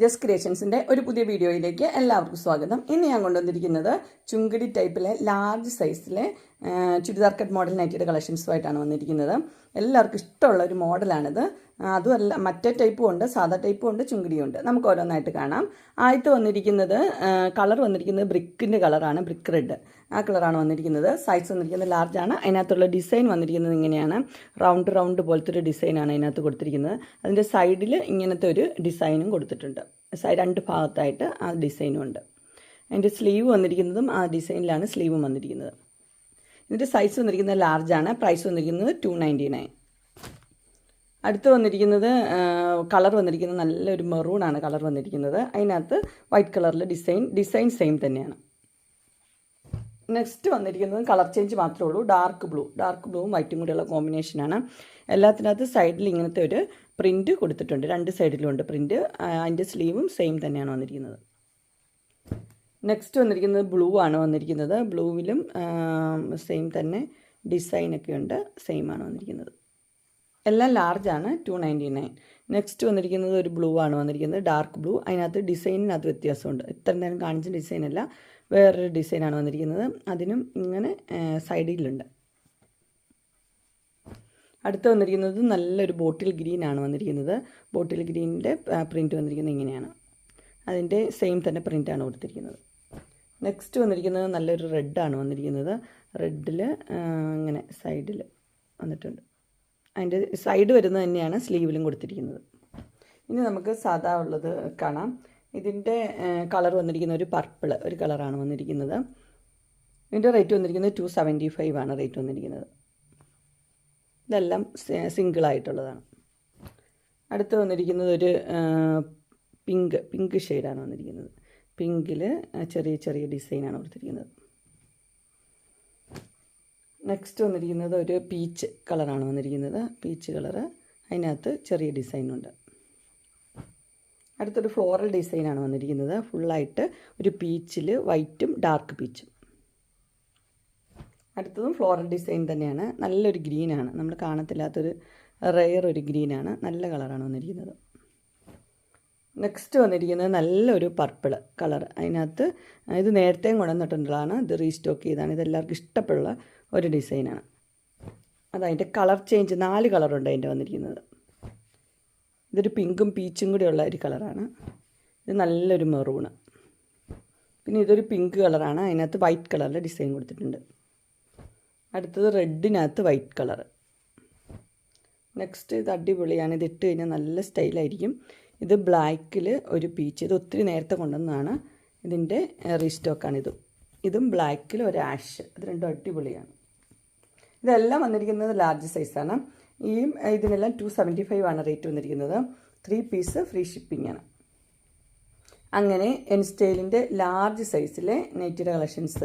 Just ക്രിയേഷൻസിന്റെ ഒരു പുതിയ വീഡിയോയിലേക്ക് എല്ലാവർക്കും സ്വാഗതം. ഇന്ന് ഞാൻ കൊണ്ടുവന്നിരിക്കുന്നത് ചുങ്കടി ടൈപ്പിലെ ലാർജ് സൈസിലെ ചുരിദാർ കട്ട് മോഡൽ നൈറ്റിയുടെ കളക്ഷൻസുമായിട്ടാണ് വന്നിരിക്കുന്നത്. എല്ലാവർക്കും ഇഷ്ടമുള്ള ഒരു മോഡലാണിത്. അതുമല്ല മറ്റേ ടൈപ്പും ഉണ്ട് സാധാ ടൈപ്പും ഉണ്ട് ചുങ്കടിയും ഉണ്ട്. നമുക്ക് ഓരോന്നായിട്ട് കാണാം. ആദ്യത്തെ വന്നിരിക്കുന്നത് കളർ വന്നിരിക്കുന്നത് ബ്രിക്കിന്റെ കളറാണ് ബ്രിക്ക് റെഡ് ആ കളറാണ് വന്നിരിക്കുന്നത്. സൈസ് വന്നിരിക്കുന്നത് ലാർജാണ് അതിനകത്തുള്ള ഡിസൈൻ വന്നിരിക്കുന്നത് ഇങ്ങനെയാണ്. റൗണ്ട് റൗണ്ട് പോലത്തെ ഒരു ഡിസൈനാണ് അതിനകത്ത് കൊടുത്തിരിക്കുന്നത്. അതിന്റെ സൈഡിൽ ഇങ്ങനത്തെ ഒരു ഡിസൈനും കൊടുത്തിട്ടുണ്ട്. രണ്ട് ഭാഗത്തായിട്ട് ആ ഡിസൈനും ഉണ്ട് അതിന്റെ സ്ലീവ് വന്നിരിക്കുന്നതും ആ ഡിസൈനിലാണ് സ്ലീവും വന്നിരിക്കുന്നത്. ഇതിന്റെ സൈസ് വന്നിരിക്കുന്നത് ലാർജാണ്. പ്രൈസ് വന്നിരിക്കുന്നത് ടു നയന്റി നയൻ. അടുത്ത് വന്നിരിക്കുന്നത് കളർ വന്നിരിക്കുന്നത് നല്ലൊരു മെറൂണാണ് കളർ വന്നിരിക്കുന്നത്. അതിനകത്ത് വൈറ്റ് കളറിൽ ഡിസൈൻ ഡിസൈൻ സെയിം തന്നെയാണ്. നെക്സ്റ്റ് വന്നിരിക്കുന്നത് കളർ ചേഞ്ച് മാത്രമേ ഉള്ളൂ. ഡാർക്ക് ബ്ലൂ ഡാർക്ക് ബ്ലൂവും വൈറ്റും കൂടിയുള്ള കോമ്പിനേഷനാണ് എല്ലാത്തിനകത്ത് സൈഡിൽ ഇങ്ങനത്തെ ഒരു പ്രിന്റ് കൊടുത്തിട്ടുണ്ട്. രണ്ട് സൈഡിലും ഉണ്ട് പ്രിന്റ് അതിന്റെ സ്ലീവും സെയിം തന്നെയാണ് വന്നിരിക്കുന്നത്. നെക്സ്റ്റ് വന്നിരിക്കുന്നത് ബ്ലൂ ആണ് വന്നിരിക്കുന്നത്. ബ്ലൂവിലും സെയിം തന്നെ. ഡിസൈനൊക്കെ ഉണ്ട്. സെയിം ആണ് വന്നിരിക്കുന്നത്. എല്ലാം ലാർജാണ് ടു നയന്റി നയൻ നെക്സ്റ്റ് വന്നിരിക്കുന്നത് ഒരു ബ്ലൂ ആണ് വന്നിരിക്കുന്നത് ഡാർക്ക് ബ്ലൂ അതിനകത്ത് ഡിസൈനിനകത്ത് വ്യത്യാസമുണ്ട്. ഇത്ര നേരം കാണിച്ച ഡിസൈനല്ല വേറൊരു ഡിസൈനാണ് വന്നിരിക്കുന്നത്. അതിനും ഇങ്ങനെ സൈഡിലുണ്ട് അടുത്ത് വന്നിരിക്കുന്നത് നല്ലൊരു ബോട്ടിൽ ഗ്രീൻ ആണ് വന്നിരിക്കുന്നത്. ബോട്ടിൽ ഗ്രീനിന്റെ പ്രിന്റ് വന്നിരിക്കുന്നത് ഇങ്ങനെയാണ്. അതിന്റെ സെയിം തന്നെ പ്രിന്റാണ് കൊടുത്തിരിക്കുന്നത്. നെക്സ്റ്റ് വന്നിരിക്കുന്നത് നല്ലൊരു റെഡാണ് വന്നിരിക്കുന്നത്. റെഡിൽ ഇങ്ങനെ സൈഡിൽ വന്നിട്ടുണ്ട്. അതിന്റെ സൈഡ് വരുന്നത് തന്നെയാണ് സ്ലീവിലും കൊടുത്തിരിക്കുന്നത്. ഇനി നമുക്ക് സാധാ ഉള്ളത് കാണാം. ഇതിന്റെ കളർ വന്നിരിക്കുന്ന ഒരു പർപ്പിൾ ഒരു കളറാണ് വന്നിരിക്കുന്നത്. ഇതിന്റെ റേറ്റ് വന്നിരിക്കുന്നത് ടു സെവന്റി ഫൈവ് ആണ് റേറ്റ് വന്നിരിക്കുന്നത്. ഇതെല്ലാം സിംഗിളായിട്ടുള്ളതാണ് അടുത്ത് വന്നിരിക്കുന്നത് ഒരു പിങ്ക് പിങ്ക് ഷെയ്ഡാണ് വന്നിരിക്കുന്നത്. പിങ്കിൽ ചെറിയ ചെറിയ ഡിസൈനാണ് കൊടുത്തിരിക്കുന്നത്. നെക്സ്റ്റ് വന്നിരിക്കുന്നത് ഒരു പീച്ച് കളറാണ് വന്നിരിക്കുന്നത്. പീച്ച് കളറ് അതിനകത്ത് ചെറിയ ഡിസൈനുണ്ട് അടുത്തൊരു ഫ്ലോറൽ ഡിസൈനാണ് വന്നിരിക്കുന്നത്. ഫുള്ളായിട്ട് ഒരു പീച്ചിൽ വൈറ്റും ഡാർക്ക് പീച്ചും അടുത്തതും ഫ്ലോറൽ ഡിസൈൻ തന്നെയാണ്. നല്ലൊരു ഗ്രീനാണ് നമ്മൾ കാണത്തില്ലാത്തൊരു റെയർ ഒരു ഗ്രീനാണ് നല്ല കളറാണ് വന്നിരിക്കുന്നത്. നെക്സ്റ്റ് വന്നിരിക്കുന്നത് നല്ലൊരു പർപ്പിൾ കളർ അതിനകത്ത് ഇത് നേരത്തെയും കൊണ്ടുവന്നിട്ടുള്ളതാണ്. ഇത് റീസ്റ്റോക്ക് ചെയ്താണ് ഇതെല്ലാവർക്കും ഇഷ്ടപ്പെടുള്ള ഒരു ഡിസൈനാണ് അതതിന്റെ കളർ ചേഞ്ച് നാല് കളറുണ്ട് അതിന്റെ വന്നിരിക്കുന്നത്. ഇതൊരു പിങ്കും പീച്ചും കൂടിയുള്ള ഒരു കളറാണ് ഇത് നല്ലൊരു മെറൂണ് പിന്നെ ഇതൊരു പിങ്ക് കളറാണ് അതിനകത്ത് വൈറ്റ് കളറിൽ ഡിസൈൻ കൊടുത്തിട്ടുണ്ട്. അടുത്തത് റെഡിനകത്ത് വൈറ്റ് കളർ നെക്സ്റ്റ് ഇത് അടിപൊളിയാണ്. ഇത് ഇട്ട് കഴിഞ്ഞാൽ നല്ല സ്റ്റൈലായിരിക്കും ഇത് ബ്ലാക്കിൽ ഒരു പീച്ച്. ഇത് ഒത്തിരി നേരത്തെ കൊണ്ടുവന്നതാണ്. ഇതിന്റെ റീസ്റ്റോക്കാണ് ഇതും. ഇതും ബ്ലാക്കിൽ ഒരു ആഷ്. ഇത് രണ്ടും അടിപൊളിയാണ്. ഇതെല്ലാം വന്നിരിക്കുന്നത് ലാർജ് സൈസാണ്. ഈ ഇതിനെല്ലാം ടു സെവന്റി ഫൈവ് ആണ് റേറ്റ് വന്നിരിക്കുന്നത്. ത്രീ പീസ് ഫ്രീ ഷിപ്പിംഗ് ആണ് അങ്ങനെ എൻ സ്റ്റൈലിന്റെ ലാർജ് സൈസിലെ നെറ്റിയുടെ കളക്ഷൻസ്.